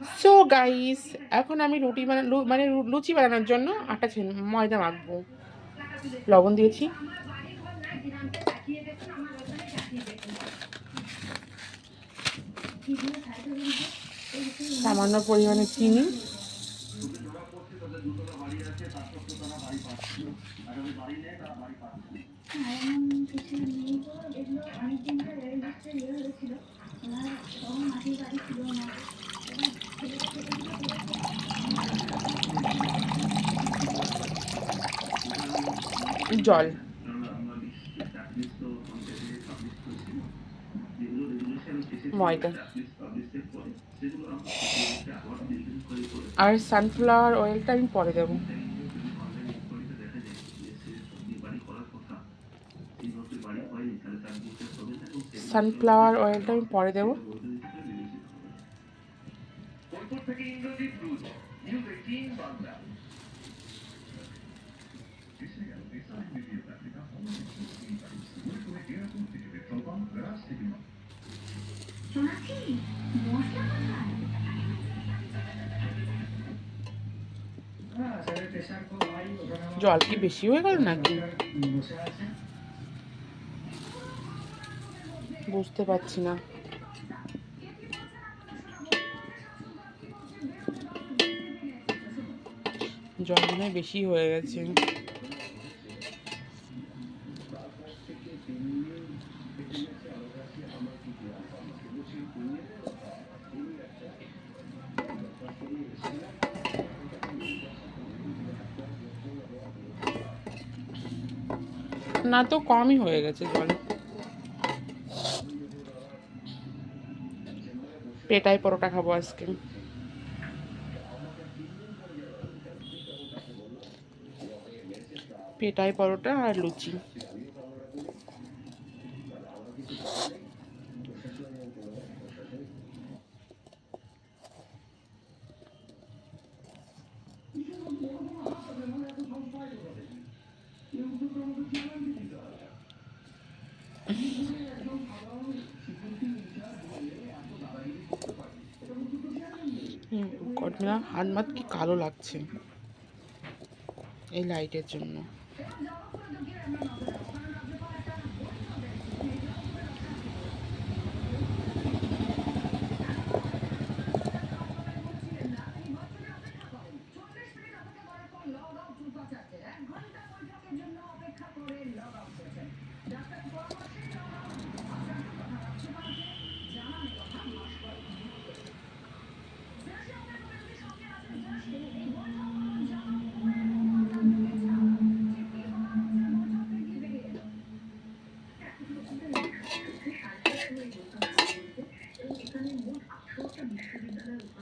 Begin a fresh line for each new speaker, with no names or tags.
So guys এখন আমি রুটি বানানো মানে লুচি বানানোর জন্য আটা ময়দা মাখবো। লবণ দিয়েছি। সামান্য পরিমাণে চিনি। জল। ময়দা। আর সানফ্লাওয়ার অয়েলটা আমি পরে দেবো। সানফ্লাওয়ার অয়েলটা আমি পরে দেবো। জল কি বেশি হয়ে গেল নাকি? বুঝতে পারছি না। জল মনে বেশি হয়ে গেছে। না তো কমই হয়ে গেছে জল। পেটাই পরোটা খাব আজকে। পেটাই পরোটা আর লুচি। কটনা হাত মাত কি কালো লাগছে এই লাইটের জন্য।